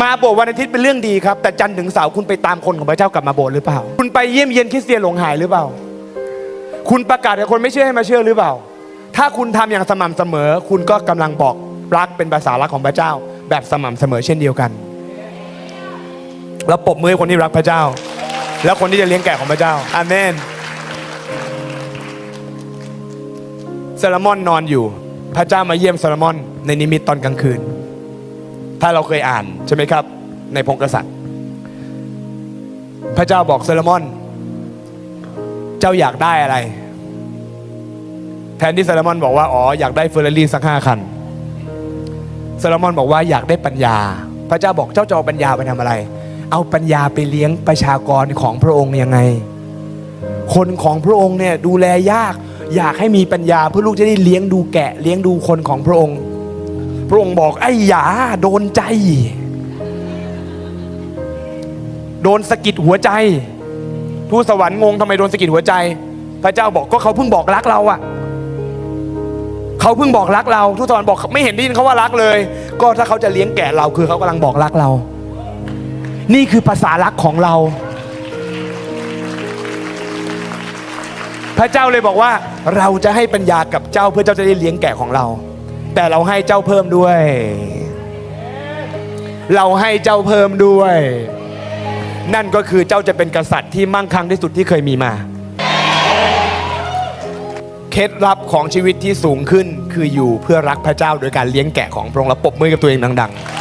มาโบสถ์วันอาทิตย์เป็นเรื่องดีครับ แต่จันทร์ถึงเสาร์คุณไปตามคนของพระเจ้ากลับมาโบสถ์หรือเปล่า คุณไปเยี่ยมเยียนคริสเตียนหลงหายหรือเปล่า คุณประกาศให้คนไม่เชื่อให้มาเชื่อหรือเปล่า ถ้าคุณทำอย่างสม่ำเสมอ คุณก็กำลังบอกรักเป็นภาษารักของพระเจ้า แบบสม่ำเสมอเช่นเดียวกันแล้วปรบมือคนที่รักพระเจ้า แล้วคนที่จะเลี้ยงแกะของพระเจ้าอาเมนซาลมอนนอนอยู่ พระเจ้ามาเยี่ยมซาลมอนในนิมิตตอนกลางคืน ถ้าเราเคยอ่านใช่ไหมครับ ในพงกษัตริย์ พระเจ้าบอกซาลมอน เจ้าอยากได้อะไร แทนที่ซาลมอนบอกว่าอ๋ออยากได้เฟอร์รารี่สักห้าคันซาลมอนบอกว่าอยากได้ปัญญา พระเจ้าบอกเจ้าจะเอาปัญญาไปทำอะไร เอาปัญญาไปเลี้ยงประชากรของพระองค์ยังไง คนของพระองค์เนี่ยดูแลยาก อยากให้มีปัญญาเพื่อลูกจะได้เลี้ยงดูแกะ เลี้ยงดูคนของพระองค์ พระองค์บอกไอ้หยาโดนใจ โดนสะกิดหัวใจทูตสวรรค์งงทำไมโดนสะกิดหัวใจ พระเจ้าบอกก็เขาเพิ่งบอกรักเราอะเขาเพิ่งบอกรักเราทูตสวรรค์บอกไม่เห็นได้ยินเขาว่ารักเลย ก็ถ้าเขาจะเลี้ยงแกะเราคือเขากำลังบอกรักเรา นี่คือภาษารักของเราพระเจ้าเลยบอกว่าเราจะให้ปัญญากับเจ้าเพื่อเจ้าจะได้เลี้ยงแกะของเรา แต่เราให้เจ้าเพิ่มด้วย เราให้เจ้าเพิ่มด้วย นั่นก็คือเจ้าจะเป็นกษัตริย์ที่มั่งคั่งที่สุดที่เคยมีมา เคล็ดลับของชีวิตที่สูงขึ้นคืออยู่เพื่อรักพระเจ้าโดยการเลี้ยงแกะของพระองค์และปบมือกับตัวเองดัง ๆ